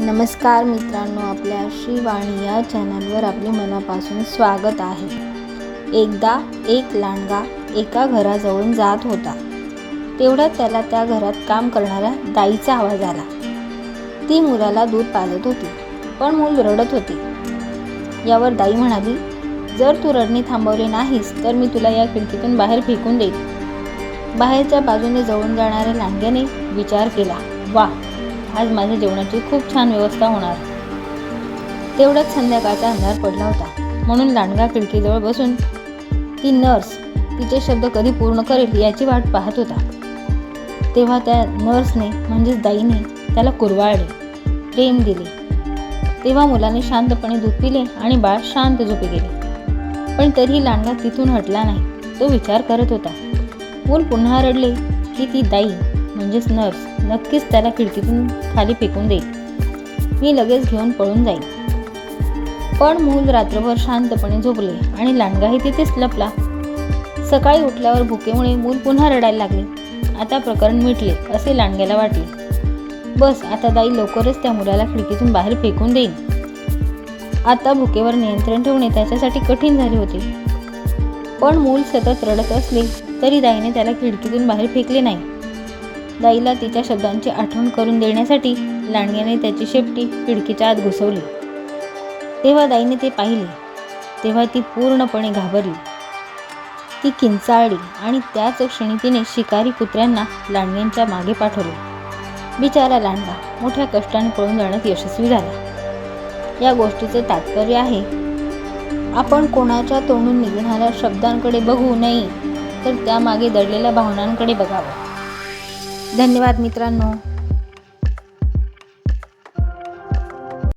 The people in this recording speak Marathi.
नमस्कार मित्रांनो आपल्या श्रीवाणी या चॅनलवर आपले मनापासून स्वागत आहे. एकदा एक लांडगा एका घराजवळून जात होता. तेवढ्यात त्याला त्या घरात काम करणाऱ्या दाईचा आवाज आला. ती मुलाला दूध पाजत होती पण मूल रडत होती. यावर दाई म्हणाली जर तू रडणे थांबवले नाहीस तर मी तुला या खिडकीतून बाहेर फेकून देईन. बाहेरच्या बाजूने जवळून जाणाऱ्या लांडग्याने विचार केला वा आज माझ्या जेवणाची खूप छान व्यवस्था होणार. तेवढ्याच संध्याकाळचा अंधार पडला होता. म्हणून लांडगा खिडकीजवळ बसून ती नर्स तिचे शब्द कधी पूर्ण करेल याची वाट पाहत होता. तेव्हा त्या नर्सने म्हणजेच दाईने त्याला कुरवाळले प्रेम दिले. तेव्हा मुलाने शांतपणे दूध पिले आणि बाळ शांत झोपे गेले. पण तरीही लांडगा तिथून हटला नाही तो विचार करत होता. मूल पुन्हा रडले की ती दाई म्हणजेच नर्स नक्कीच त्याला खिडकीतून खाली फेकून देईल. मी लगेच घेऊन पळून जाईल पण मूल रात्रभर शांतपणे झोपले आणि लांडगाही तिथेच लपला. सकाळी उठल्यावर भुकेमुळे मूल पुन्हा रडायला लागले. आता प्रकरण मिटले असे लांडग्याला वाटले. बस आता दाई लवकरच त्या मुलाला खिडकीतून बाहेर फेकून देईल आता भुकेवर नियंत्रण ठेवणे त्याच्यासाठी कठीण झाले होते. पण मूल सतत रडत असले तरी दाईने त्याला खिडकीतून बाहेर फेकले नाही. दाईला तिच्या शब्दांची आठवण करून देण्यासाठी लांडग्याने त्याची शेपटी खिडकीच्या आत घुसवली. तेव्हा दाईने ते पाहिले. तेव्हा ती पूर्णपणे घाबरली. ती किंचाळली आणि त्याच क्षणी तिने शिकारी कुत्र्यांना लांडग्यांच्या मागे पाठवले. बिचारा लांडगा मोठ्या कष्टाने पळून जाण्यात यशस्वी झाला. या गोष्टीचे तात्पर्य आहे आपण कोणाच्या तोंडून निघणाऱ्या शब्दांकडे बघू नये तर त्यामागे दडलेल्या भावनांकडे बघावं. धन्यवाद मित्रांनो.